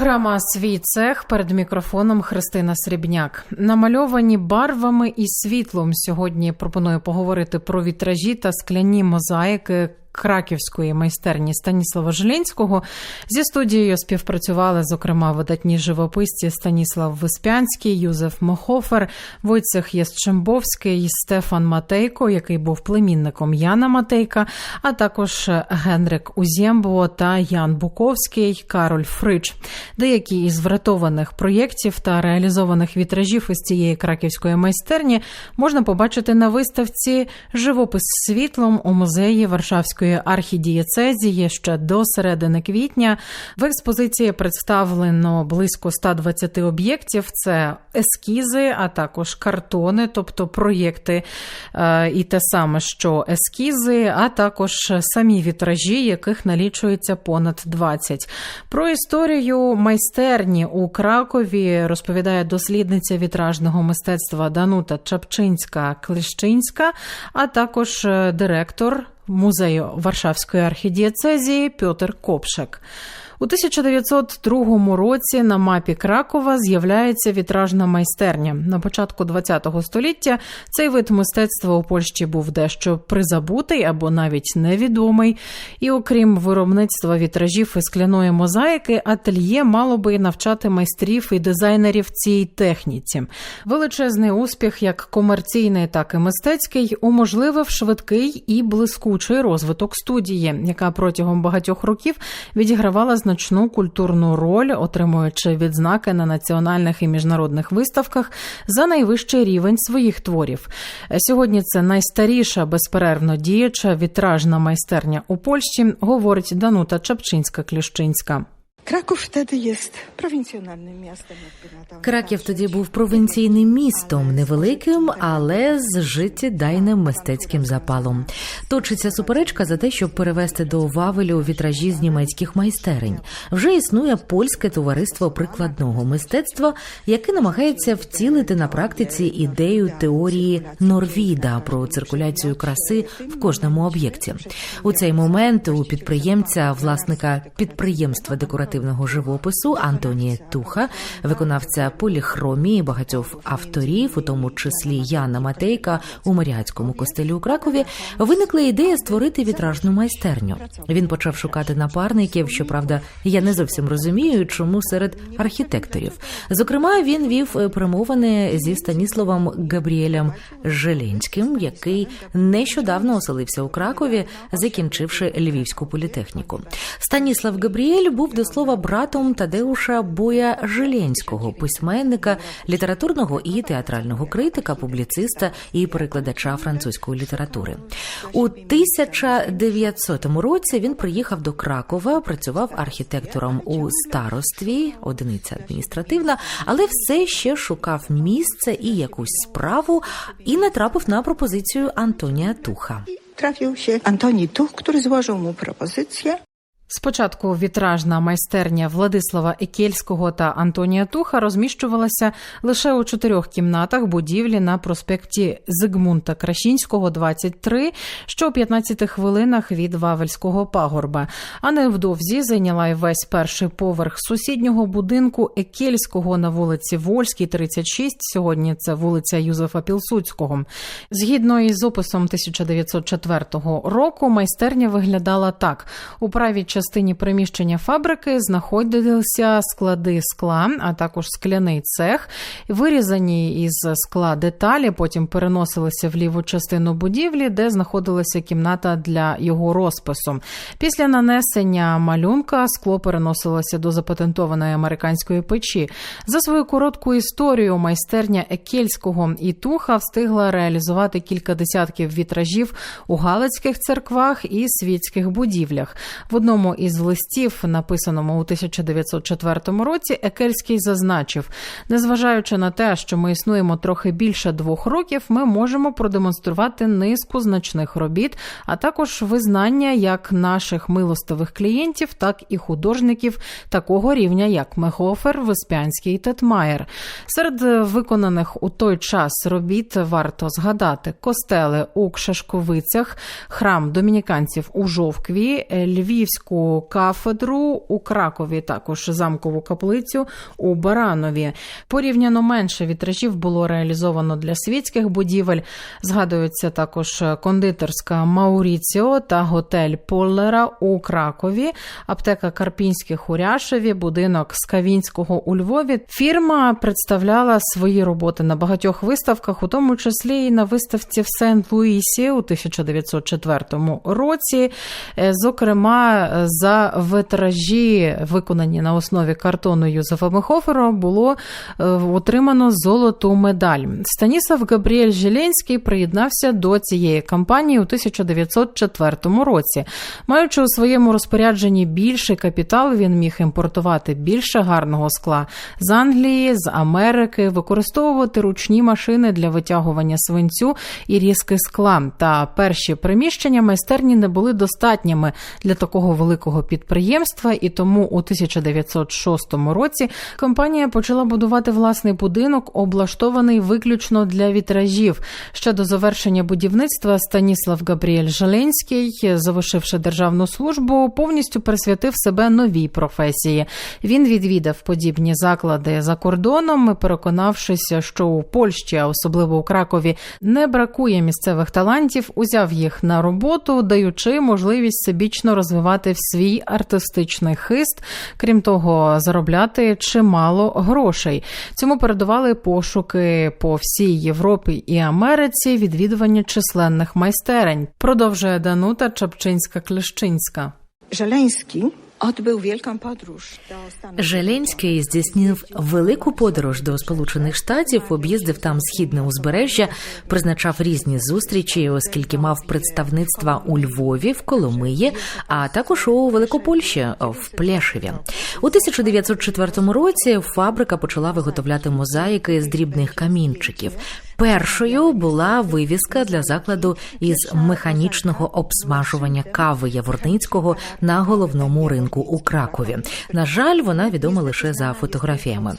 Програма Свій цех перед мікрофоном Христина Срібняк. Намальовані барвами і світлом. Сьогодні пропоную поговорити про вітражі та скляні мозаїки. Краківської майстерні Станіслава Жилінського зі студією співпрацювали, зокрема, видатні живописці Станіслав Виспянський, Юзеф Мохофер, Войцех Єстчембовський, Стефан Матейко, який був племінником Яна Матейка, а також Генрик Узємбо та Ян Буковський, Кароль Фрич. Деякі із врятованих проєктів та реалізованих вітражів із цієї краківської майстерні можна побачити на виставці Живопис світлом у музеї Варшавської архідієцезії ще до середини квітня. В експозиції представлено близько 120 об'єктів. Це ескізи, а також картони, тобто проєкти е, і те саме, що ескізи, а також самі вітражі, яких налічується понад 20. Про історію майстерні у Кракові розповідає дослідниця вітражного мистецтва Данута Чапчинська-Клещинська, а також е, директор музею Варшавської архідієцезії Пьотр Копшек. У 1902 році на мапі Кракова з'являється вітражна майстерня. На початку ХХ століття цей вид мистецтва у Польщі був дещо призабутий або навіть невідомий. І окрім виробництва вітражів і скляної мозаїки, ательє мало би навчати майстрів і дизайнерів цій техніці. Величезний успіх, як комерційний, так і мистецький, уможливив швидкий і блискучий розвиток студії, яка протягом багатьох років відігравала значну культурну роль, отримуючи відзнаки на національних і міжнародних виставках за найвищий рівень своїх творів. Сьогодні це найстаріша безперервно діяча вітражна майстерня у Польщі, говорить Данута Чапчинська-Кліщинська. Prowincjonalnym miastem. Jakby na tam Краків тоді був провінційним містом, невеликим, але з життєдайним мистецьким запалом. Точиться суперечка за те, щоб перевести до Вавелю вітражі з німецьких майстерень. Вже існує польське товариство прикладного мистецтва, яке намагається втілити на практиці ідею теорії Норвіда про циркуляцію краси в кожному об'єкті. У цей момент у підприємця, власника підприємства декоративного живопису Антонія Туха, виконавця поліхромії багатьох авторів, у тому числі Яна Матейка у Маріатському костелі у Кракові, виникла ідея створити вітражну майстерню. Він почав шукати напарників. Щоправда, я не зовсім розумію, чому серед архітекторів. Зокрема, він вів перемовини зі Станіславом Габріелем Желенським, який нещодавно оселився у Кракові, закінчивши Львівську політехніку. Станіслав Габріель був до слова братом Тадеуша Боя Жиленського, письменника, літературного і театрального критика, публіциста і перекладача французької літератури. У 1900 році він приїхав до Кракова, працював архітектором у старостві, одиниця адміністративна, але все ще шукав місце і якусь справу, і натрапив на пропозицію Антонія Туха. Trafił się Antoni Tuch, który złożył mu propozycję. Спочатку вітражна майстерня Владислава Екельського та Антонія Туха розміщувалася лише у чотирьох кімнатах будівлі на проспекті Зигмунта Крашінського, 23, що у 15 хвилинах від Вавельського пагорба. А невдовзі зайняла й весь перший поверх сусіднього будинку Екельського на вулиці Вольській, 36. Сьогодні це вулиця Юзефа Пілсуцького. Згідно із описом 1904 року, майстерня виглядала так: у правій частині приміщення фабрики знаходилися склади скла, а також скляний цех. Вирізані із скла деталі, потім переносилися в ліву частину будівлі, де знаходилася кімната для його розпису. Після нанесення малюнка скло переносилося до запатентованої американської печі. За свою коротку історію майстерня Екельського і Туха встигла реалізувати кілька десятків вітражів у галицьких церквах і світських будівлях. В одному із листів, написаному у 1904 році, Екельський зазначив: незважаючи на те, що ми існуємо трохи більше двох років, ми можемо продемонструвати низку значних робіт, а також визнання як наших милостивих клієнтів, так і художників такого рівня, як Мехофер, Веспянський і Тетмаєр. Серед виконаних у той час робіт варто згадати костели у Кшашковицях, храм домініканців у Жовкві, Львівську Кафедру у Кракові, також замкову каплицю у Баранові. Порівняно менше вітражів було реалізовано для світських будівель. Згадується також кондитерська Мауріціо та готель Поллера у Кракові, аптека Карпінських у Ряшеві, будинок Скавінського у Львові. Фірма представляла свої роботи на багатьох виставках, у тому числі і на виставці в Сент-Луісі у 1904 році. Е, Зокрема, е, за витражі, виконані на основі картону Юзефа Мехофера, було е, отримано золоту медаль. Станіслав Габріель Жиленський приєднався до цієї кампанії у 1904 році. Маючи у своєму розпорядженні більший капітал, він міг імпортувати більше гарного скла з Англії, з Америки, використовувати ручні машини для витягування свинцю і різки скла. Та перші приміщення майстерні не були достатніми для такого великого підприємства, і тому у 1906 році компанія почала будувати власний будинок, облаштований виключно для вітражів. Ще до завершення будівництва Станіслав Габріель Жаленський, завершивши державну службу, повністю присвятив себе новій професії. Він відвідав подібні заклади за кордоном, переконавшися, що у Польщі, а особливо у Кракові, не бракує місцевих талантів, узяв їх на роботу, даючи можливість всебічно розвивати свій артистичний хист, крім того, заробляти чимало грошей. Цьому передували пошуки по всій Європі і Америці, відвідування численних майстерень. Продовжує Данута Чапчинська-Клещинська. Żeleński podróż do Stanów Желенський здійснив велику подорож до Сполучених Штатів, об'їздив там східне узбережжя, призначав різні зустрічі, оскільки мав представництва у Львові, в Коломиї, а також у Великопольщі в Плешеві. У 1904 році фабрика почала виготовляти мозаїки з дрібних камінчиків. Першою була вивіска для закладу із механічного обсмажування кави Яворницького на головному ринку у Кракові. На жаль, вона відома лише за фотографіями.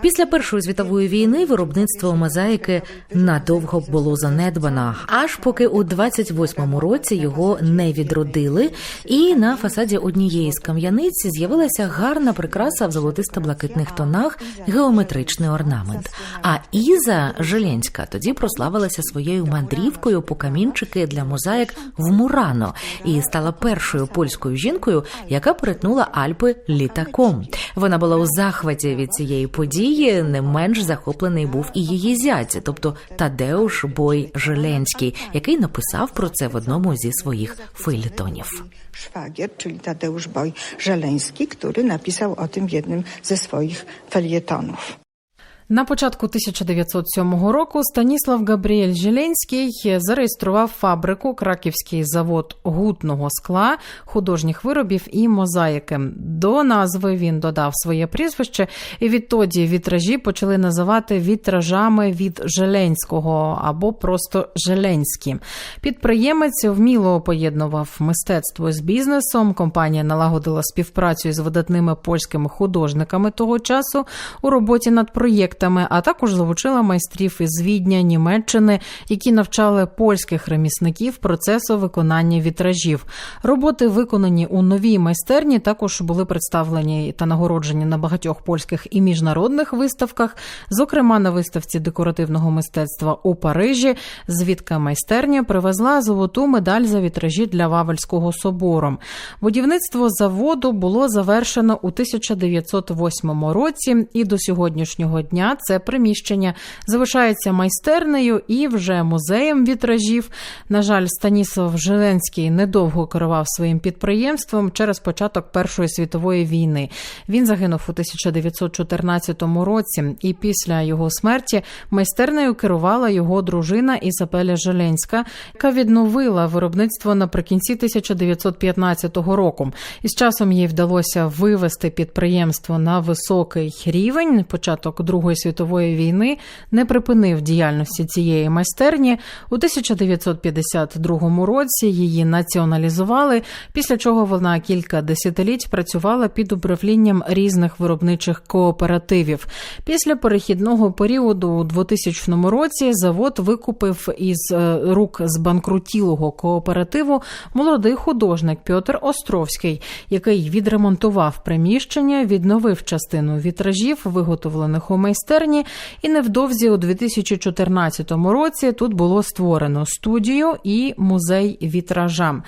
Після Першої світової війни виробництво мозаїки надовго було занедбано, аж поки у 28-му році його не відродили, і на фасаді однієї з кам'яниць з'явилася гарна прикраса в золотисто-блакитних тонах, геометричний орнамент. А Іза Желенська тоді прославилася своєю мандрівкою по камінчики для мозаїк в Мурано і стала першою польською жінкою, яка перетнула Альпи літаком. Вона була у захваті від цієї події. Не менш захоплений був і її зять, тобто Тадеуш Бой Желенський, який написав про це в одному зі своїх фейлетонів. Szwagier, czyli Tadeusz Boj Żeleński, który napisał o tym w jednym ze swoich felietonów. На початку 1907 року Станіслав Габріель Жиленський зареєстрував фабрику Краківський завод гутного скла, художніх виробів і мозаїки. До назви він додав своє прізвище, і відтоді вітражі почали називати вітражами від Желенського або просто Желенські. Підприємець вміло поєднував мистецтво з бізнесом. Компанія налагодила співпрацю з видатними польськими художниками того часу у роботі над проєктами, а також залучила майстрів із Відня, Німеччини, які навчали польських ремісників процесу виконання вітражів. Роботи, виконані у новій майстерні, також були представлені та нагороджені на багатьох польських і міжнародних виставках, зокрема на виставці декоративного мистецтва у Парижі. Звідка майстерня привезла золоту медаль за вітражі для Вавельського собору. Будівництво заводу було завершено у 1908 році, і до сьогоднішнього дня це приміщення залишається майстернею і вже музеєм вітражів. На жаль, Станіслав Желенський недовго керував своїм підприємством через початок Першої світової війни. Він загинув у 1914 році, і після його смерті майстернею керувала його дружина Ізабеля Желенська, яка відновила виробництво наприкінці 1915 року. І з часом їй вдалося вивести підприємство на високий рівень. Початок Другої Другої світової війни не припинив діяльності цієї майстерні. У 1952 році її націоналізували, після чого вона кілька десятиліть працювала під управлінням різних виробничих кооперативів. Після перехідного періоду у 2000 році завод викупив із е, рук збанкрутілого кооперативу молодий художник Пьотр Островський, який відремонтував приміщення, відновив частину вітражів, виготовлених у майстерні, і невдовзі у 2014 році тут було створено студію і музей вітража.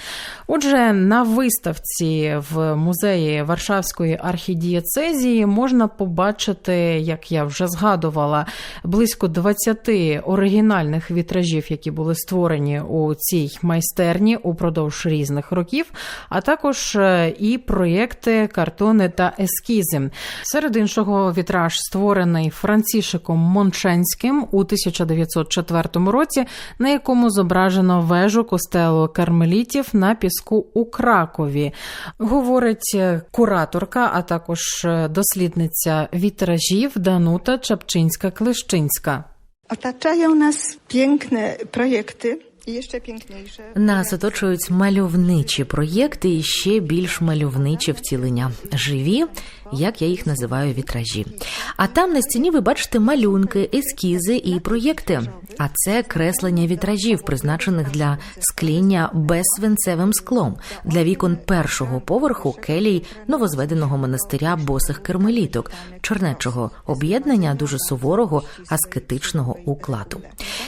Отже, на виставці в музеї Варшавської архідієцезії можна побачити, як я вже згадувала, близько 20 оригінальних вітражів, які були створені у цій майстерні упродовж різних років, а також е, і проєкти, картони та ескізи. Серед іншого, вітраж створений Францішиком Моншенським у 1904 році, на якому зображено вежу костелу кармелітів на піску у Кракові. Говорить е, кураторка, а також е, дослідниця вітражів Данута Чапчинська-Клещинська. Otaczają nas piękne piękniejsze. Нас оточують мальовничі проєкти і ще більш мальовничі втілення. Живі, як я їх називаю, вітражі. А там на стіні ви бачите малюнки, ескізи і проєкти. А це креслення вітражів, призначених для скління безсвинцевим склом для вікон першого поверху келій новозведеного монастиря босих кермеліток, чернечого об'єднання дуже суворого аскетичного укладу.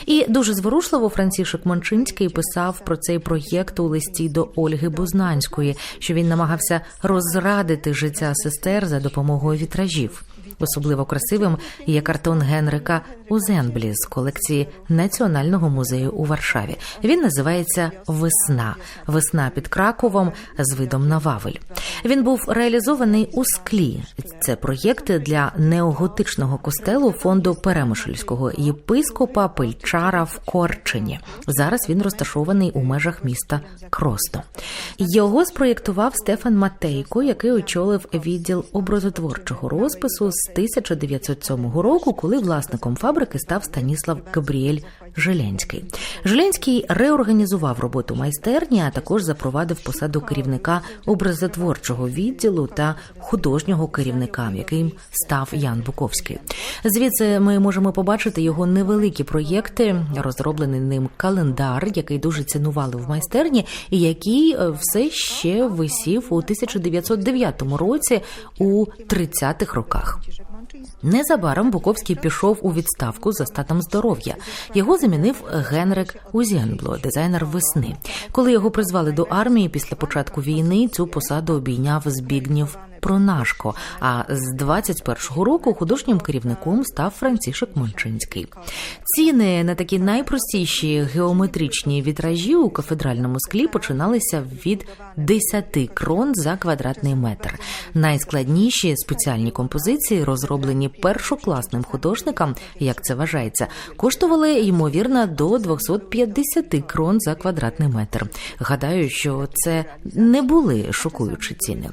І дуже зворушливо Францішек Мончинський писав про цей проєкт у листі до Ольги Бузнанської, що він намагався розрадити життя сестер за допомогою вітражів. Особливо красивим є картон Генрика Узенблі з колекції Національного музею у Варшаві. Він називається Весна. Весна під Краковом з видом на Вавель. Він був реалізований у склі. Це проєкти для неоготичного костелу фонду Перемишльського єпископа Пельчара в Корчині. Зараз він розташований у межах міста Кросто. Його спроєктував Стефан Матейко, який очолив відділ образотворчого розпису з 1907 року, коли власником фабрики став Станіслав Габріель Жилянський. Жилянський реорганізував роботу майстерні, а також запровадив посаду керівника образотворчого відділу та художнього керівника, яким став Ян Буковський. Звідси ми можемо побачити його невеликі проєкти, розроблений ним календар, який дуже цінували в майстерні, і який е, все ще висів у 1909 році у 30-х роках. Незабаром Буковський пішов у відставку за статом здоров'я. Його замінив Генрик Узенбло, дизайнер весни. Коли його призвали до армії після початку війни, цю посаду обійняв Збігнєв Пронашко. А з 21-го року художнім керівником став Францішек Мончинський. Ціни на такі найпростіші геометричні вітражі у кафедральному склі починалися від 10 крон за квадратний метр. Найскладніші спеціальні композиції, розроблені першокласним художником, як це вважається, коштували ймовірно до 250 крон за квадратний метр. Гадаю, що це не були шокуючі ціни.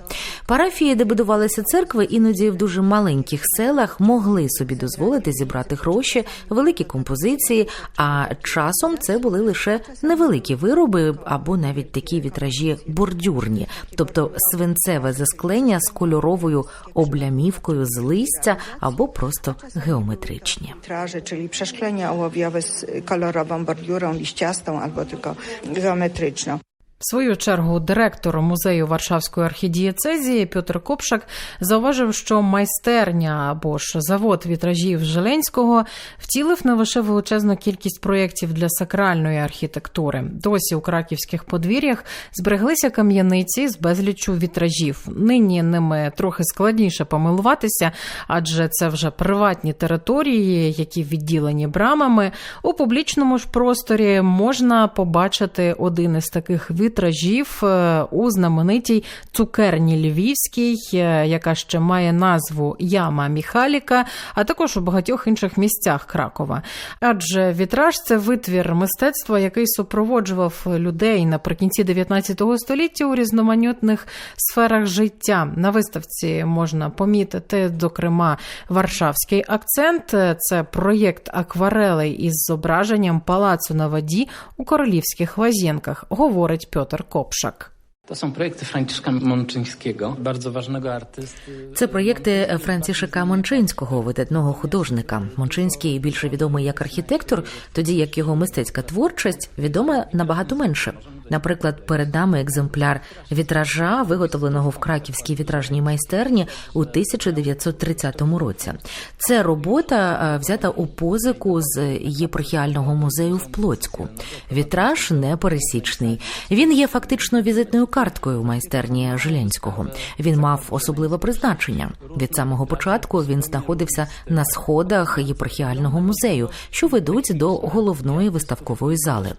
Парафії, де будувалися церкви, іноді в дуже маленьких селах могли собі дозволити зібрати гроші, великі композиції. А часом це були лише невеликі вироби або навіть такі вітражі бордюрні, тобто свинцеве засклення з кольоровою облямівкою з листя або просто геометричні. Traże, czyli przeszklenia ołowiowe z kolorową bordiurą liściastą albo tylko geometryczną. В свою чергу директор музею Варшавської архідієцезії Петр Копшак зауважив, що майстерня або ж завод вітражів Желенського втілив не лише величезну кількість проєктів для сакральної архітектури. Досі у краківських подвір'ях збереглися кам'яниці з безліччю вітражів. Нині ними трохи складніше помилуватися, адже це вже приватні території, які відділені брамами. У публічному ж просторі можна побачити один із таких вітражів вітражів е, у знаменитій цукерні Львівській, е, яка ще має назву Яма Міхаліка, а також у багатьох інших місцях Кракова. Адже вітраж це витвір мистецтва, який супроводжував людей наприкінці 19 століття у різноманітних сферах життя. На виставці можна помітити, зокрема, варшавський акцент. Це проєкт акварелей із зображенням палацу на воді у королівських лазєнках, говорить Пьотр Копшак. To są projekty Franciszka Mączyńskiego, bardzo ważnego artysty. Це проєкти Францішика Мончинського, видатного художника. Мончинський більше відомий як архітектор, тоді як його мистецька творчість відома набагато менше. Наприклад, перед нами екземпляр вітража, виготовленого в краківській вітражній майстерні у 1930 році. Це робота е, взята у позику з єпархіального музею в Плоцьку. Вітраж непересічний. Він є фактично візитною карткою майстерні Жилянського. Він мав особливе призначення. Від самого початку він знаходився на сходах єпархіального музею, що ведуть до головної виставкової зали.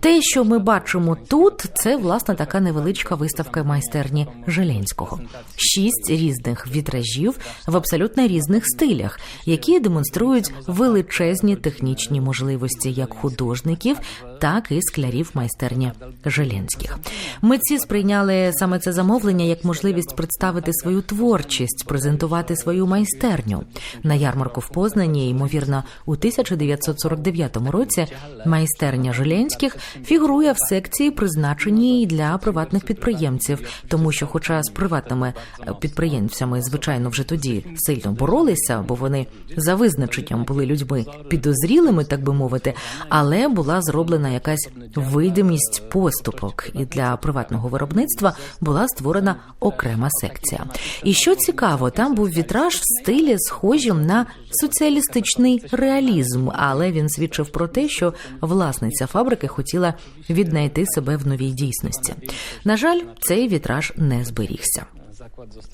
Те, що ми бачимо тут, це власне така невеличка виставка майстерні Жилянського. Шість різних вітражів в абсолютно різних стилях, які демонструють величезні технічні можливості як художників, так і склярів майстерні Жилянських. Митці сприйняли саме це замовлення як можливість представити свою творчість, презентувати свою майстерню. На ярмарку в Познані, ймовірно, у 1949 році майстерня Жилянських фігурує в секції, призначеній для приватних підприємців, тому що, хоча з приватними е, підприємцями, звичайно, вже тоді сильно боролися, бо вони за визначенням були людьми підозрілими, так би мовити, але була зроблена якась видимість поступок, і для приватного виробництва була створена окрема секція. І що цікаво, там був вітраж в стилі, схожим на соціалістичний реалізм, але він свідчив про те, що власниця фабрики хотіла віднайти себе в новій дійсності. На жаль, цей вітраж не зберігся.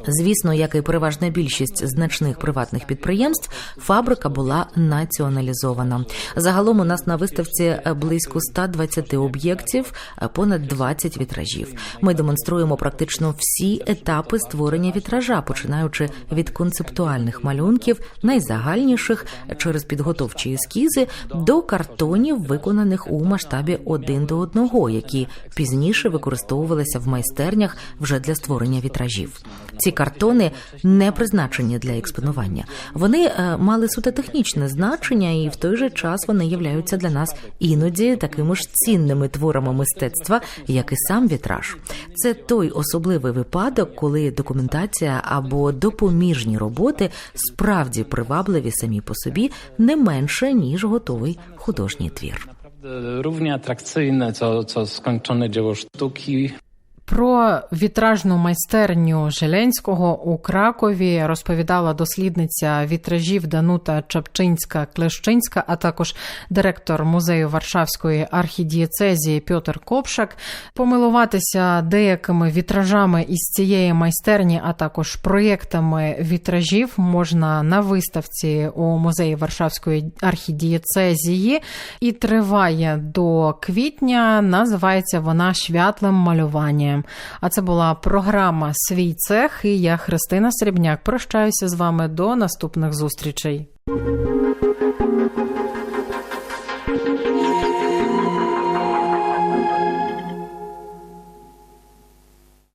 Звісно, як і переважна більшість значних приватних підприємств, фабрика була націоналізована. Загалом у нас на виставці близько 120 об'єктів, понад 20 вітражів. Ми демонструємо практично всі етапи створення вітража, починаючи від концептуальних малюнків, найзагальніших через підготовчі ескізи, до картонів, виконаних у масштабі один до одного, які пізніше використовувалися в майстернях вже для створення вітражів. Ці картони не призначені для експонування. Вони е, мали суто технічне значення, і в той же час вони являються для нас іноді такими ж цінними творами мистецтва, як і сам вітраж. Це той особливий випадок, коли документація або допоміжні роботи справді привабливі самі по собі не менше ніж готовий художній твір. Naprawdę Równie atrakcyjne, co, co skończone dzieło. Про вітражну майстерню Желенського у Кракові розповідала дослідниця вітражів Данута Чапчинська Клещинська, а також директор музею Варшавської архідієцезії Пьотр Копшак. Помилуватися деякими вітражами із цієї майстерні, а також проєктами вітражів можна на виставці у музеї Варшавської архідієцезії і триває до квітня. Називається вона Швятлим малюванням. А це була програма Свій цех. І я Христина Срібняк. Прощаюся з вами до наступних зустрічей.